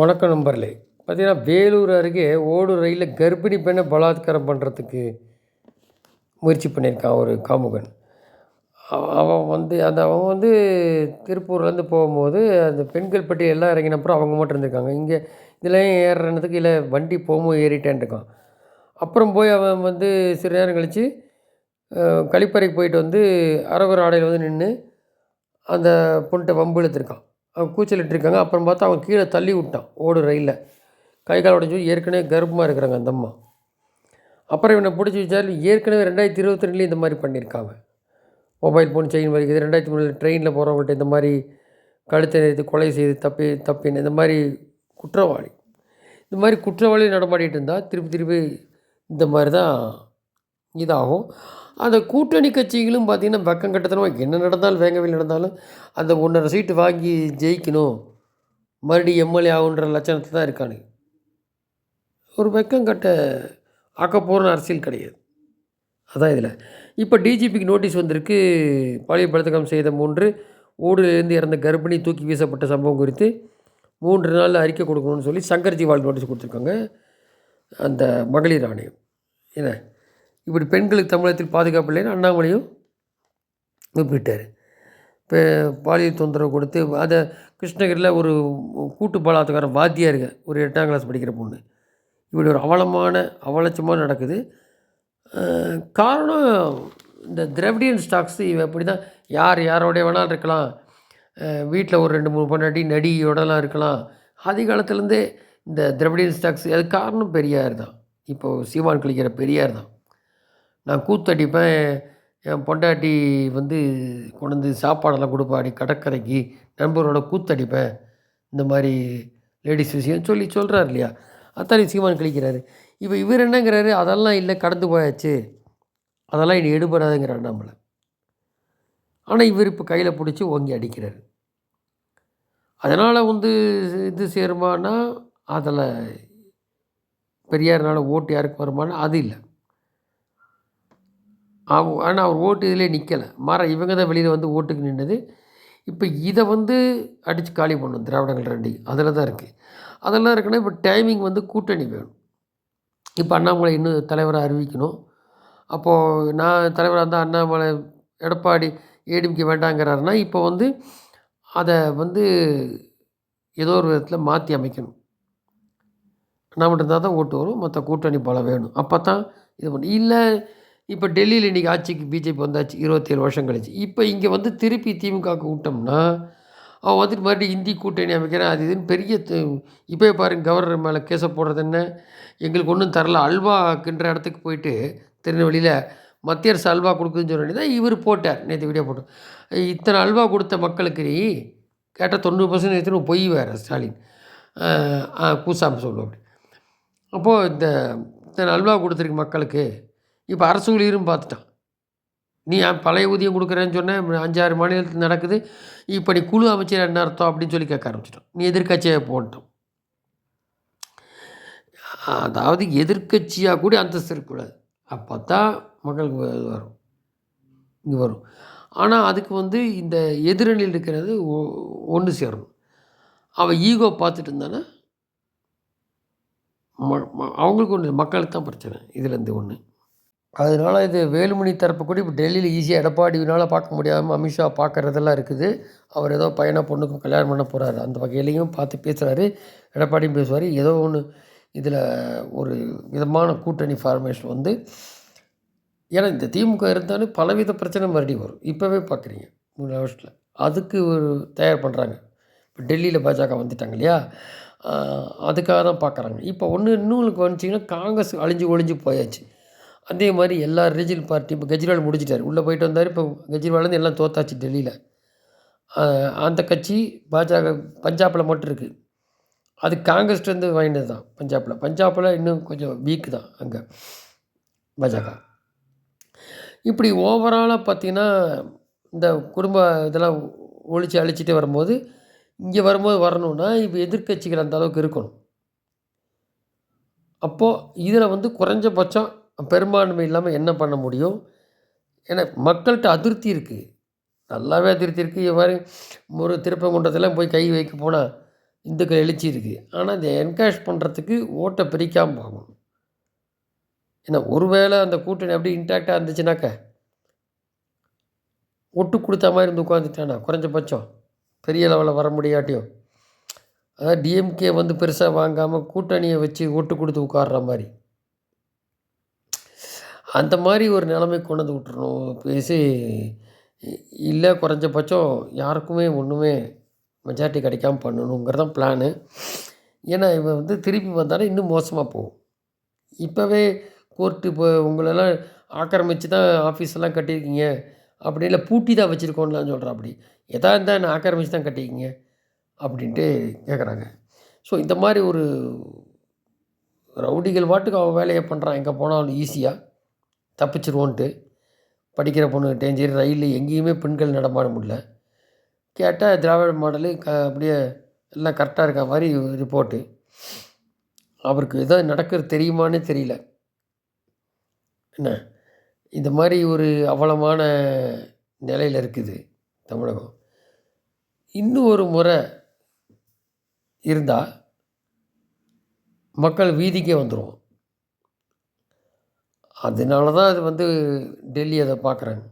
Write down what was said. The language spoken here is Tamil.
வணக்கம் நண்பர்களே. பார்த்தீங்கன்னா வேலூர் அருகே ஓடு ரயிலில் கர்ப்பிணி பெண்ணை பலாத்காரம் பண்ணுறதுக்கு முயற்சி பண்ணியிருக்கான் ஒரு காமுகன். அவன் வந்து அந்த அவன் வந்து திருப்பூர்லேருந்து போகும்போது அந்த பெண்கள் பட்டி எல்லாம் இறங்கின அப்புறம் அவங்க மட்டும் இருந்திருக்காங்க. இங்கே இதுலேயும் ஏறுறதுக்கு இல்லை வண்டி போகும்போது ஏறிட்டேன் இருக்கான். அப்புறம் போய் அவன் வந்து சிறு நேரம் கழித்து கழிப்பறைக்கு போயிட்டு வந்து அரவர் ஆடையில் வந்து நின்று அந்த பொண்ணுகிட்ட வம்பு இழுத்துருக்கான். அவன் கூச்சலிட்டு இருக்காங்க அப்புறம் பார்த்தா அவன் கீழே தள்ளி விட்டான். ஓடு ரயிலில். கை கால் உடஞ்சி ஏற்கனவே கர்ப்பமாக இருக்கிறாங்க அந்த அம்மா. அப்புறம் இவனை பிடிச்சி வச்சாரு ஏற்கனவே ரெண்டாயிரத்தி இருபத்தி ரெண்டுலேயும் இந்த மாதிரி பண்ணியிருக்காங்க. மொபைல் ஃபோன் செயின் வரைக்குது ரெண்டாயிரத்தி மூணில் ட்ரெயினில் போகிறவங்கள்ட்ட இந்த மாதிரி கழுத்தை நிறுத்தி கொலை செய்து தப்பி தப்பின்னு இந்த மாதிரி குற்றவாளி. இந்த மாதிரி குற்றவாளி நடமாடிட்டு இருந்தால் திருப்பி திருப்பி இந்த மாதிரி தான் இதாகும். அந்த கூட்டணி கட்சிகளும் பார்த்திங்கன்னா பக்கம் கட்டத்தனமாக என்ன நடந்தாலும் வேங்கவில் நடந்தாலும் அந்த ஒன்றரை சீட்டு வாங்கி ஜெயிக்கணும். மறுபடியும் எம்எல்ஏ ஆகுன்ற லட்சணத்தை தான் இருக்கானு ஒரு வெக்கம் கட்ட ஆக்கப்போகிற அரசியல் கிடையாது. அதான் இதில். இப்போ டிஜிபிக்கு நோட்டீஸ் வந்திருக்கு. பாலியல் பலத்தகம் செய்த மூன்று ஊடுலேருந்து இறந்த கர்ப்பிணி தூக்கி வீசப்பட்ட சம்பவம் குறித்து மூன்று நாள் அறிக்கை கொடுக்கணும்னு சொல்லி சங்கர் ஜிவால் நோட்டீஸ் கொடுத்துருக்காங்க. அந்த மகளிர் ஆணையம். என்ன? இப்படி பெண்களுக்கு தமிழகத்தில் பாதுகாப்பு இல்லைன்னு அண்ணாமலையும் குறிப்பிட்டார். இப்போ பாலியல் தொந்தரவு கொடுத்து அதை கிருஷ்ணகிரியில் ஒரு கூட்டு பலாத்காரம் வாத்தியாருங்க ஒரு எட்டாம் கிளாஸ் படிக்கிற பொண்ணு. இப்படி ஒரு அவலமான அவலட்சமாக நடக்குது. காரணம் இந்த திராவிடியன் ஸ்டாக்ஸ் இவன் அப்படி தான் யார் யாரோடைய வேணாலும் இருக்கலாம். வீட்டில் ஒரு ரெண்டு மூணு பொண்ணாடி நடிகையோடலாம் இருக்கலாம். ஆதி காலத்துலேருந்தே இந்த திராவிடியன் ஸ்டாக்ஸ் அது காரணம் பெரியார் தான் இப்போது சீமான் கழிக்கிற பெரியார் தான் நான் கூத்தடிப்பேன் என் பொண்டாட்டி வந்து கொண்டு வந்து சாப்பாடெல்லாம் கொடுப்பாடி கடற்கரைக்கு நண்பரோட கூத்தடிப்பேன். இந்த மாதிரி லேடிஸ் விஷயம் சொல்லி சொல்கிறார் இல்லையா? அத்தாரி சீமான் கழிக்கிறாரு. இப்போ இவர் என்னங்கிறாரு? அதெல்லாம் இல்லை கடந்து போயாச்சு. அதெல்லாம் இனி எடுபடாதுங்கிறார் நம்மளை. ஆனால் இவர் இப்போ கையில் பிடிச்சி ஓங்கி அடிக்கிறார். அதனால் வந்து இது சேருமானா அதில் பெரியார்னால் ஓட்டு யாருக்கு வருமானா அது இல்லை. அவங்க ஆனால் அவர் ஓட்டு இதிலே நிற்கலை மாற இவங்க தான் வெளியில் வந்து ஓட்டுக்கு நின்றது இப்போ இதை வந்து அடித்து காலி பண்ணணும். திராவிடங்கள் ரெண்டையும். அதில் தான் இருக்குது அதெல்லாம் இருக்குன்னா இப்போ டைமிங் வந்து கூட்டணி வேணும். இப்போ அண்ணாமலை இன்னும் தலைவராக அறிவிக்கணும். அப்போது நான் தலைவராக இருந்தால் அண்ணாமலை எடப்பாடி ஏடிஎம்கே வேண்டாங்கிறாருன்னா இப்போ வந்து அதை வந்து ஏதோ ஒரு விதத்தில் மாற்றி அமைக்கணும். நான் மட்டும்தான் தான் ஓட்டு வரும். மற்ற கூட்டணி பலம் வேணும். அப்போ தான் இது பண்ணி இல்லை இப்போ டெல்லியில் இன்றைக்கி ஆட்சிக்கு பிஜேபி வந்தாச்சு இருபத்தேழு வருஷம் கழிச்சு. இப்போ இங்கே வந்து திருப்பி திமுகவுக்கு விட்டோம்னா அவன் வந்துட்டு மறுபடியும் இந்தி கூட்டணி அமைக்கிறேன் அது இதுன்னு பெரிய இப்போ பாருங்க கவர்னர் மேலே கேஸை போடுறது என்ன? எங்களுக்கு ஒன்றும் தரல. அல்வா இடத்துக்கு போயிட்டு திருநெல்வேலியில் மத்திய அரசு அல்வா கொடுக்குதுன்னு சொல்லி தான் இவர் போட்டார் நேற்று வீடியோ போட்டோம் இத்தனை அல்வா கொடுத்த மக்களுக்கு நீ கேட்டால் தொண்ணூறு பர்சன்ட் எத்தனை பொய் வேறு ஸ்டாலின். கூசாமி சொல்லுவோம் அப்படி அப்போது இந்த இத்தனை அல்வா கொடுத்துருக்கு மக்களுக்கு இப்போ அரசு ஊழியரும் பார்த்துட்டான். நீ பழைய ஊதியம் கொடுக்குறேன்னு சொன்ன அஞ்சாறு மாநிலத்தில் நடக்குது இப்போ நீ குழு அமைச்சர் என்ன அர்த்தம் அப்படின்னு சொல்லி கேட்க ஆரம்பிச்சிட்டோம் நீ எதிர்க்கட்சியை போட்டோம் அதாவது எதிர்க்கட்சியாக கூட அந்தஸ்து இருக்கக்கூடாது. அப்போ தான் மக்களுக்கு வரும். இங்கே வரும். ஆனால் அதுக்கு வந்து இந்த எதிரணியில் இருக்கிறது ஒன்று சேரணும். அவன் ஈகோ பார்த்துட்டு இருந்தானா? ம- அவங்களுக்கு ஒன்று மக்களுக்கு தான் பிரச்சனை. இதுலேருந்து ஒன்று அதனால இது வேலுமணி தரப்பு கூட இப்போ டெல்லியில் ஈஸியாக எடப்பாடினால பார்க்க முடியாமல் அமித்ஷா பார்க்குறதெல்லாம் இருக்குது. அவர் ஏதோ பையனை பொண்ணுக்கும் கல்யாணம் பண்ண போகிறாரு அந்த வகையிலையும் பார்த்து பேசுகிறாரு எடப்பாடியும் பேசுவார். ஏதோ ஒன்று இதில் ஒரு விதமான கூட்டணி ஃபார்மேஷன் வந்து ஏன்னா இந்த திமுக இருந்தாலும் பலவித பிரச்சனை மறுபடியும் வரும். இப்போவே பார்க்குறீங்க மூணு வருஷத்தில். அதுக்கு ஒரு தயார் பண்ணுறாங்க இப்போ டெல்லியில் பாஜக வந்துட்டாங்க இல்லையா? அதுக்காக தான் பார்க்குறாங்க இப்போ ஒன்று இன்னும் வந்துச்சிங்கன்னா காங்கிரஸ் அழிஞ்சு ஒழிஞ்சு போயாச்சு. அதே மாதிரி எல்லா ரீஜனல் பார்ட்டி இப்போ கெஜ்ரிவால் முடிச்சிட்டார் உள்ளே போயிட்டு வந்தார் இப்போ கெஜ்ரிவாலேருந்து எல்லாம் தோத்தாச்சு டெல்லியில். அந்த கட்சி பாஜக பஞ்சாபில் மட்டும் இருக்குது அது காங்கிரஸ்லேருந்து வாங்கினது தான் பஞ்சாபில். பஞ்சாபில் இன்னும் கொஞ்சம் வீக்கு தான் அங்கே பாஜக. இப்படி ஓவராலாக பார்த்திங்கன்னா இந்த குடும்ப இதெல்லாம் ஒழிச்சு அழிச்சிட்டு வரும்போது இங்கே வரும்போது வரணும்னா இப்போ எதிர்க்கட்சிகள் அந்த அளவுக்கு இருக்கணும். அப்போது இதில் வந்து குறைஞ்சபட்சம் பெரும்பான்மை இல்லாமல் என்ன பண்ண முடியும்? ஏன்னா மக்கள்கிட்ட அதிருப்தி இருக்குது நல்லாவே அதிருப்தி இருக்குது இவ்வாறு ஒரு திருப்பங்குன்றத்தெல்லாம் போய் கை வைக்க போனால் இந்துக்கள் எழுச்சி இருக்குது ஆனால் இதை என்கரேஜ் பண்ணுறதுக்கு ஓட்டை பிரிக்காமல் பார்க்கணும் ஏன்னா ஒருவேளை அந்த கூட்டணி அப்படியே இன்டாக்டாக இருந்துச்சுனாக்க ஒட்டு கொடுத்த மாதிரி இருந்து உட்காந்துட்டானா குறைஞ்சபட்சம். பெரிய லெவலில் வர முடியாட்டியும் அதாவது டிஎம்கே வந்து பெருசாக வாங்காமல் கூட்டணியை வச்சு ஓட்டு கொடுத்து உட்கார்ற மாதிரி. அந்த மாதிரி ஒரு நிலைமை கொண்டு வந்து பேசி இல்லை குறைஞ்சபட்சம் யாருக்குமே ஒன்றுமே மெஜாரிட்டி கிடைக்காம பண்ணணுங்கிறது தான் பிளானு ஏன்னா இவன் வந்து திருப்பி வந்தாலும் இன்னும் மோசமாக போகும். இப்போவே கோர்ட்டு இப்போ உங்களெல்லாம் ஆக்கிரமித்து தான் ஆஃபீஸெல்லாம் கட்டியிருக்கீங்க. அப்படி இல்லை பூட்டி தான் வச்சுருக்கோன்லாம் சொல்கிறா அப்படி எதா இருந்தால் என்ன ஆக்கிரமிச்சு தான் கட்டிக்கிங்க அப்படின்ட்டு கேட்குறாங்க ஸோ இந்த மாதிரி ஒரு ரவுடிகள் பாட்டுக்கு அவன் வேலையை பண்ணுறான் எங்கே போனாலும் ஈஸியாக தப்பிச்சிருவோன்ட்டு படிக்கிற பொண்ணுகிட்டேயும் சரி ரயிலில் எங்கேயுமே பெண்கள் நடமாட முடியல. கேட்டால் திராவிட மாடலு க அப்படியே எல்லாம் கரெக்டாக இருக்க மாதிரி ரிப்போர்ட்டு. அவருக்கு எதாவது நடக்கிறது தெரியுமானே தெரியல. என்ன? இந்த மாதிரி ஒரு அவலமான நிலையில் இருக்குது தமிழகம். இன்னும் ஒரு முறை இருந்தால் மக்கள் வீதிக்கே வந்துடுவோம் அதனால தான் அது வந்து டெல்லி அதை பார்க்குறாங்க